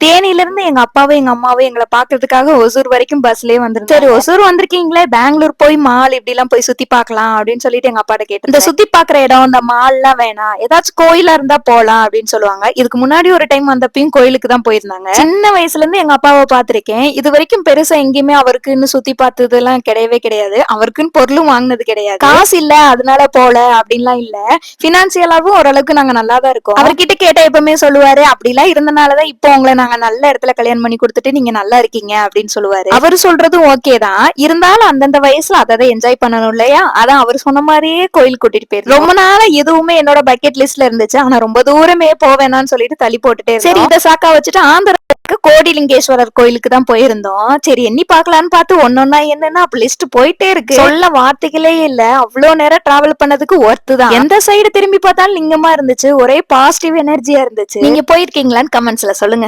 தேனியில இருந்து எங்க அப்பாவும் எங்க அம்மாவும் எங்களை பாக்குறதுக்காக ஒசூர் வரைக்கும் பஸ்லயே வந்துருந்தோம் சரி ஒசூர் வந்திருக்கீங்களே? பெங்களூர் போய் மால் இப்படி எல்லாம் போய் சுத்தி பார்க்கலாம் அப்படின்னு சொல்லிட்டு எங்க அப்பாட்ட கேட்டேன். இந்த சுத்தி பாக்குற இடம் இந்த மால் எல்லாம் வேணாம். ஏதாச்சும் கோயிலா இருந்தா போலாம் அப்படின்னு சொல்லுவாங்க. இதுக்கு முன்னாடி ஒரு டைம் வந்தப்பையும் கோயிலுக்கு தான் போயிருந்தாங்க. சின்ன வயசுல இருந்து எங்க அப்பாவை பாத்திருக்கேன் இது வரைக்கும் பெருசா எங்கேயுமே அவருக்குன்னு சுத்தி பார்த்தது எல்லாம் கிடையவே கிடையாது. அவருக்குன்னு பொருளும் வாங்கினது கிடையாது. காசு இல்ல அதனால போல அப்படின்லாம் இல்ல. பினான்சியலாவும் ஓரளவுக்கு நாங்க நல்லா தான் இருக்கோம். அவர்கிட்ட கேட்ட எப்பவுமே சொல்லுவாரு. அப்படிலாம் இருந்தனாலதான் இப்போ உங்களை நாங்க நல்ல இடத்துல கல்யாணம் பண்ணி கொடுத்துட்டு நீங்க நல்லா இருக்கீங்க அப்படின்னு சொல்லுவாரு. அவர் சொல்றதும் ஓகே தான். இருந்தாலும் அந்தந்த வயசுல அதை என்ஜாய் பண்ணணும் இல்லையா? அதான் அவர் சொன்ன மாதிரியே கோயில் கூட்டிட்டு போயிரு ரொம்ப நாளா எதுவுமே என்னோட பக்கெட் லிஸ்ட்ல இருந்துச்சு. ஆனா ரொம்ப தூரமே போவேணாம்னு சொல்லிட்டு தள்ளி போட்டுட்டே. சரி இதை சாக்கா வச்சுட்டு ஆந்திராவுக்கு கோடிலிங்கேஸ்வரர் கோயிலுக்கு தான் போயிருந்தோம். சரி எண்ணி பார்க்கலான்னு பார்த்து ஒன்னொன்னா என்னன்னா அப்ப லிஸ்ட் போயிட்டே இருக்கு. சொல்ல வார்த்தைகளே இல்ல. அவ்வளவு நேரம் டிராவல் பண்ணதுக்கு ஒர்த்து தான். எந்த சைடு திரும்பி பார்த்தாலும் லிங்கமா இருந்துச்சு. ஒரே பாசிட்டிவ் எனர்ஜியா இருந்துச்சு. நீங்க போயிருக்கீங்களான்னு கமெண்ட்ஸ்ல சொல்லுங்க.